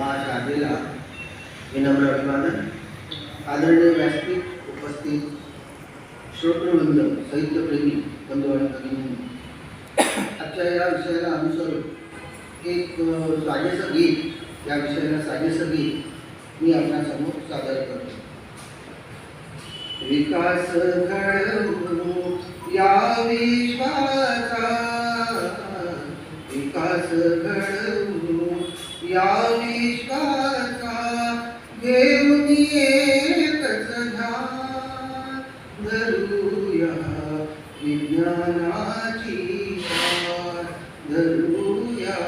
महाशाखेला विनम्र अभिवादन. आदरणीय व्यासपीठ उपस्थित श्रोत्रवृंद साहित्यप्रेमी बंधू आणि भगिनी आजच्या या विषयाला अनुसरून एक साजेसं गीत या विषयाला साजेसं गीत मी आपल्यासमोर सादर करतो. विकास घडवू या विश्वाचा विज्ञानाची पार धरूया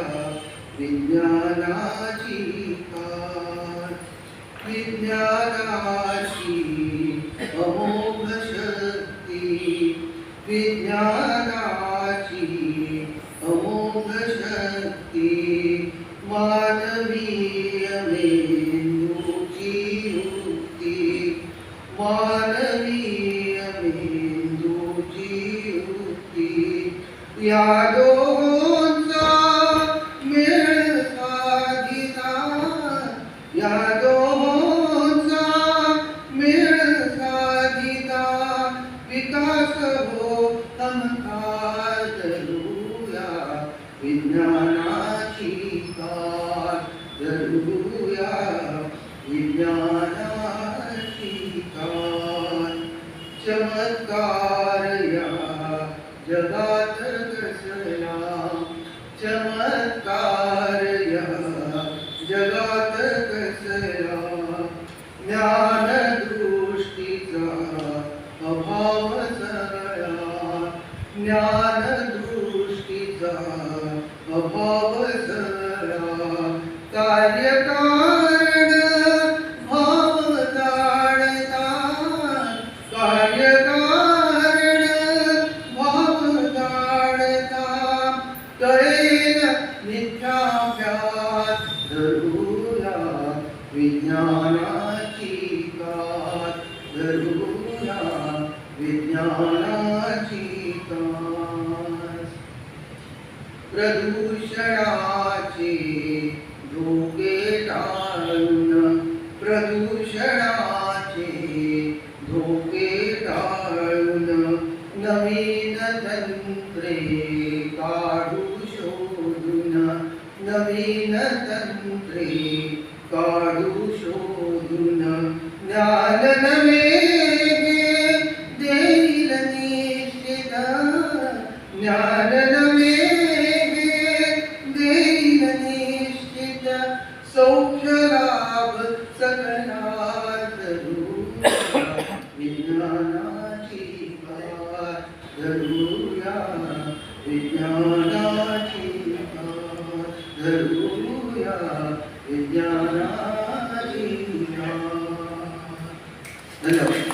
विज्ञानाची पार विज्ञानाची अमोघ शक्ती विज्ञानाची अमोघ शक्ती मानवीय मेंदूची युक्ती मानवीय या दोनचा मेळ साधिता या दोनचा मेळ साधिता विकास अंकार धरूया विज्ञानाची कार धरूया विज्ञानाची कार चमत्कार चमत्कार जगात घसला ज्ञानदृष्टीचा अभाव ज्ञानदृष्टीचा अभाव मिथ्याभ्यास धरूया विज्ञानाची गाथ धरूया विज्ञानाची गाथ प्रदूषणाचे धोके टाळून प्रदूषणाचे धोके टाळून नवीन तंत्रे नवीन तंत्रे काढू शोधून ज्ञान नवे देईल निश्चित ज्ञान नवे देईल निश्चित सौख्य लाभ सगळा धरूया विज्ञानाची पार धरूया विज्ञाना धन्यवाद.